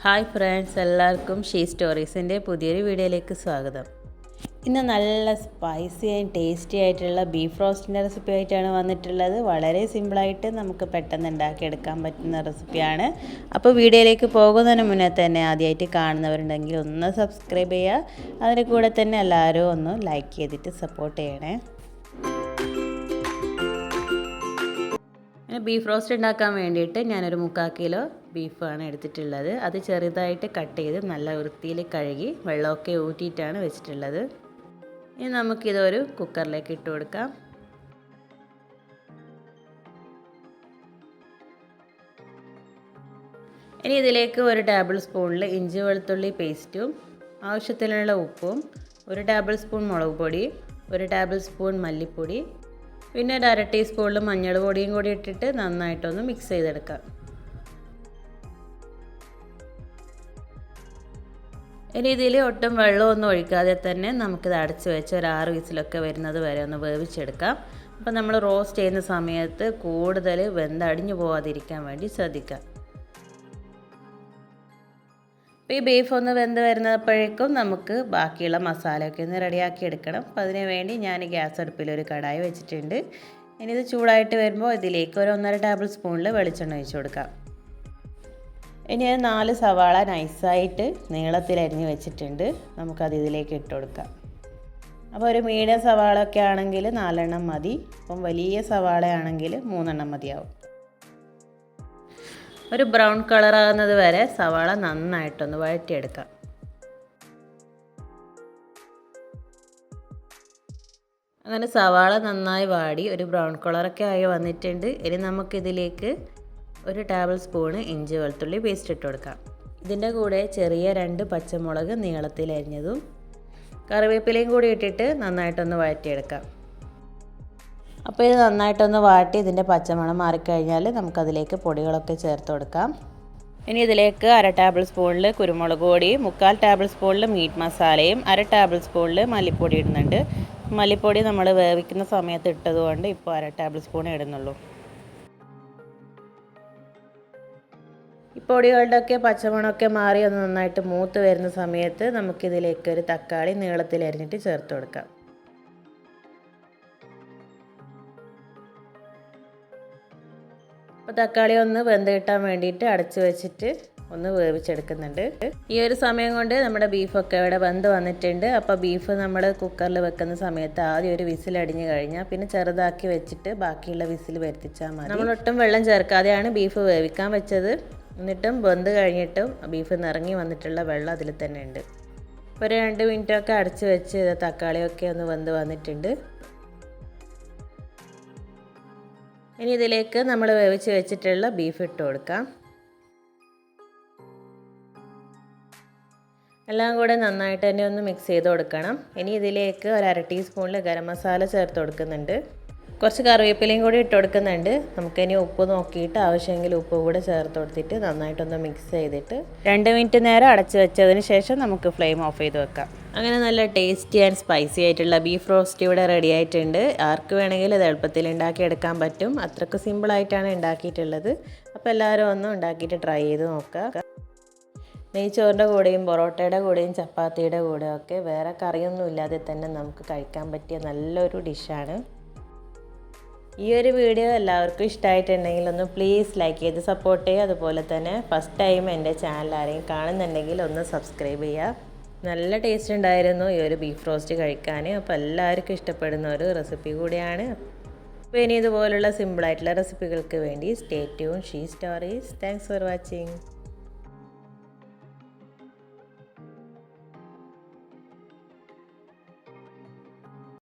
Hi friends എല്ലാവർക്കും she സ്റ്റോറീസിന്റെ പുതിയൊരു വീഡിയോയിലേക്ക് സ്വാഗതം. ഇന്ന് നല്ല സ്പൈസി ആൻഡ് ടേസ്റ്റി ആയിട്ടുള്ള ബീഫ് റോസ്റ്റിന്റെ റെസിപ്പി ആയിട്ടാണ് വന്നിട്ടുള്ളത്. വളരെ സിമ്പിളായിട്ട് നമുക്ക് പെട്ടെന്ന് ഉണ്ടാക്കിയെടുക്കാൻ പറ്റുന്ന റെസിപ്പിയാണ്. അപ്പോൾ വീഡിയോയിലേക്ക് പോകുന്നതിന് മുന്നേ തന്നെ ആദ്യമായിട്ട് കാണുന്നവരുണ്ടെങ്കിൽ ഒന്ന് സബ്സ്ക്രൈബ് ചെയ്യുക. അതിന്റെ കൂടെ തന്നെ എല്ലാവരും ഒന്ന് ലൈക്ക് ചെയ്തിട്ട് സപ്പോർട്ട് ചെയ്യണേ. പിന്നെ ബീഫ് റോസ്റ്റ് ഉണ്ടാക്കാൻ വേണ്ടിയിട്ട് ഞാനൊരു മുക്കാൽ കിലോ ബീഫാണ് എടുത്തിട്ടുള്ളത്. അത് ചെറുതായിട്ട് കട്ട് ചെയ്ത് നല്ല വൃത്തിയിൽ കഴുകി വെള്ളമൊക്കെ ഊറ്റിയിട്ടാണ് വെച്ചിട്ടുള്ളത്. ഇനി നമുക്കിതൊരു കുക്കറിലേക്ക് ഇട്ട് കൊടുക്കാം. ഇനി ഇതിലേക്ക് ഒരു ടേബിൾ സ്പൂണിൽ ഇഞ്ചി വെളുത്തുള്ളി പേസ്റ്റും ആവശ്യത്തിനുള്ള ഉപ്പും ഒരു ടേബിൾ സ്പൂൺ മുളക് പൊടി ഒരു ടേബിൾ സ്പൂൺ മല്ലിപ്പൊടി പിന്നെ ഒരു അര ടീസ്പൂണിൽ മഞ്ഞൾ പൊടിയും കൂടി ഇട്ടിട്ട് നന്നായിട്ടൊന്ന് മിക്സ് ചെയ്തെടുക്കാം. ഇതിൽ ഒട്ടും വെള്ളമൊന്നും ഒഴിക്കാതെ തന്നെ നമുക്കിത് അടച്ച് വെച്ച് ഒരു ആറ് വിസിലൊക്കെ വരുന്നത് വരെ ഒന്ന് വേവിച്ചെടുക്കാം. അപ്പോൾ നമ്മൾ റോസ്റ്റ് ചെയ്യുന്ന സമയത്ത് കൂടുതൽ വെന്തടിഞ്ഞു പോവാതിരിക്കാൻ വേണ്ടി ശ്രദ്ധിക്കാം. അപ്പോൾ ഈ ബീഫ് ഒന്ന് വെന്ത് വരുന്നപ്പോഴേക്കും നമുക്ക് ബാക്കിയുള്ള മസാലയൊക്കെ ഒന്ന് റെഡിയാക്കി എടുക്കണം. അപ്പോൾ അതിന് വേണ്ടി ഞാൻ ഗ്യാസ് അടുപ്പിൽ ഒരു കടായി വെച്ചിട്ടുണ്ട്. ഇനി ഇത് ചൂടായിട്ട് വരുമ്പോൾ ഇതിലേക്ക് ഒരു ഒന്നര ടേബിൾ സ്പൂണിൽ വെളിച്ചെണ്ണ ഒഴിച്ച് കൊടുക്കാം. ഇനി അത് നാല് സവാള നൈസായിട്ട് നീളത്തിൽ അരിഞ്ഞ് വെച്ചിട്ടുണ്ട്. നമുക്കത് ഇതിലേക്ക് ഇട്ട് കൊടുക്കാം. അപ്പോൾ ഒരു മീഡിയം സവാള ഒക്കെ ആണെങ്കിൽ നാലെണ്ണം മതി. അപ്പം വലിയ സവാള ആണെങ്കിൽ മൂന്നെണ്ണം മതിയാവും. ഒരു ബ്രൗൺ കളറാകുന്നത് വരെ സവാള നന്നായിട്ടൊന്ന് വഴറ്റിയെടുക്കാം. അങ്ങനെ സവാള നന്നായി വാടി ഒരു ബ്രൗൺ കളറൊക്കെ ആയി വന്നിട്ടുണ്ട്. ഇനി നമുക്കിതിലേക്ക് ഒരു ടേബിൾ സ്പൂണ് ഇഞ്ചി വെളുത്തുള്ളി പേസ്റ്റ് ഇട്ട് കൊടുക്കാം. ഇതിന്റെ കൂടെ ചെറിയ രണ്ട് പച്ചമുളക് നീളത്തിലരിഞ്ഞതും കറിവേപ്പിലയും കൂടി ഇട്ടിട്ട് നന്നായിട്ടൊന്ന് വഴറ്റിയെടുക്കാം. അപ്പോൾ ഇത് നന്നായിട്ടൊന്ന് വാട്ടി ഇതിന്റെ പച്ചമണം മാറിക്കഴിഞ്ഞാൽ നമുക്കതിലേക്ക് പൊടികളൊക്കെ ചേർത്ത് കൊടുക്കാം. ഇനി ഇതിലേക്ക് അര ടേബിൾ സ്പൂണിൽ കുരുമുളക് പൊടി മുക്കാൽ ടേബിൾ സ്പൂണിൽ മീറ്റ് മസാലയും അര ടേബിൾ സ്പൂണിൽ മല്ലിപ്പൊടി ഇടുന്നുണ്ട്. മല്ലിപ്പൊടി നമ്മൾ വേവിക്കുന്ന സമയത്ത് ഇട്ടതുകൊണ്ട് ഇപ്പോൾ അര ടേബിൾ സ്പൂൺ ഇടുന്നുള്ളൂ. ഈ പൊടികളുടെയൊക്കെ പച്ചമണമൊക്കെ മാറി ഒന്ന് നന്നായിട്ട് മൂത്ത് വരുന്ന സമയത്ത് നമുക്കിതിലേക്ക് ഒരു തക്കാളി നീളത്തിൽ അരിഞ്ഞിട്ട് ചേർത്ത് കൊടുക്കാം. അപ്പോൾ തക്കാളി ഒന്ന് വെന്ത് കിട്ടാൻ വേണ്ടിയിട്ട് അടച്ച് വെച്ചിട്ട് ഒന്ന് വേവിച്ചെടുക്കുന്നുണ്ട്. ഈ ഒരു സമയം കൊണ്ട് നമ്മുടെ ബീഫൊക്കെ ഇവിടെ വെന്ത് വന്നിട്ടുണ്ട്. അപ്പോൾ ബീഫ് നമ്മൾ കുക്കറിൽ വെക്കുന്ന സമയത്ത് ആദ്യം ഒരു വിസിൽ അടിഞ്ഞു കഴിഞ്ഞാൽ പിന്നെ ചെറുതാക്കി വെച്ചിട്ട് ബാക്കിയുള്ള വിസിൽ വരുത്തിച്ചാൽ മതി. നമ്മൾ ഒട്ടും വെള്ളം ചേർക്കാതെയാണ് ബീഫ് വേവിക്കാൻ വെച്ചത്. എന്നിട്ടും വെന്ത് കഴിഞ്ഞിട്ടും ബീഫ് നിറങ്ങി വന്നിട്ടുള്ള വെള്ളം അതിൽ തന്നെ ഉണ്ട്. ഒരു രണ്ട് മിനിറ്റൊക്കെ അടച്ച് വെച്ച് തക്കാളിയൊക്കെ ഒന്ന് വെന്ത് വന്നിട്ടുണ്ട്. ഇനി ഇതിലേക്ക് നമ്മൾ വേവിച്ച് വെച്ചിട്ടുള്ള ബീഫ് ഇട്ട് കൊടുക്കാം. എല്ലാം കൂടെ നന്നായിട്ട് തന്നെ ഒന്ന് മിക്സ് ചെയ്ത് കൊടുക്കണം. ഇനി ഇതിലേക്ക് ഒരു അര ടീസ്പൂണിൽ ഗരം മസാല ചേർത്ത് കൊടുക്കുന്നുണ്ട്. കുറച്ച് കറിവേപ്പിലയും കൂടി ഇട്ട് കൊടുക്കുന്നുണ്ട്. നമുക്കിനി ഉപ്പ് നോക്കിയിട്ട് ആവശ്യമെങ്കിൽ ഉപ്പ് കൂടെ ചേർത്ത് കൊടുത്തിട്ട് നന്നായിട്ടൊന്ന് മിക്സ് ചെയ്തിട്ട് രണ്ട് മിനിറ്റ് നേരം അടച്ച് വെച്ചതിന് ശേഷം നമുക്ക് ഫ്ലെയിം ഓഫ് ചെയ്ത് വെക്കാം. അങ്ങനെ നല്ല ടേസ്റ്റി ആൻഡ് സ്പൈസി ആയിട്ടുള്ള ബീഫ് റോസ്റ്റ് ഇവിടെ റെഡി ആയിട്ടുണ്ട്. ആർക്ക് വേണമെങ്കിലും ഇത് എളുപ്പത്തിൽ ഉണ്ടാക്കിയെടുക്കാൻ പറ്റും. അത്രയ്ക്ക് സിമ്പിളായിട്ടാണ് ഉണ്ടാക്കിയിട്ടുള്ളത്. അപ്പോൾ എല്ലാവരും ഒന്ന് ഉണ്ടാക്കിയിട്ട് ട്രൈ ചെയ്ത് നോക്കുക. നെയ്ച്ചോറിന്റെ കൂടെയും പൊറോട്ടയുടെ കൂടെയും ചപ്പാത്തിയുടെ കൂടെയും ഒക്കെ വേറെ കറിയൊന്നും ഇല്ലാതെ തന്നെ നമുക്ക് കഴിക്കാൻ പറ്റിയ നല്ലൊരു ഡിഷാണ് ഈ ഒരു വീഡിയോ എല്ലാവർക്കും ഇഷ്ടമായിട്ടുണ്ടെങ്കിൽ ഒന്ന് പ്ലീസ് ലൈക്ക് ചെയ്ത് സപ്പോർട്ട് ചെയ്യുക. അതുപോലെ തന്നെ ഫസ്റ്റ് ടൈം എന്റെ ചാനൽ ആരെയും കാണുന്നുണ്ടെങ്കിൽ ഒന്ന് സബ്സ്ക്രൈബ് ചെയ്യുക. നല്ല ടേസ്റ്റ് ഉണ്ടായിരുന്നു. ഈ ഒരു ബീഫ് റോസ്റ്റ് കഴിക്കാൻ അപ്പോൾ എല്ലാവർക്കും ഇഷ്ടപ്പെടുന്ന ഒരു റെസിപ്പി കൂടിയാണ്. അപ്പോൾ ഇനി ഇതുപോലുള്ള സിമ്പിളായിട്ടുള്ള റെസിപ്പികൾക്ക് വേണ്ടി stay tune she stories thanks for watching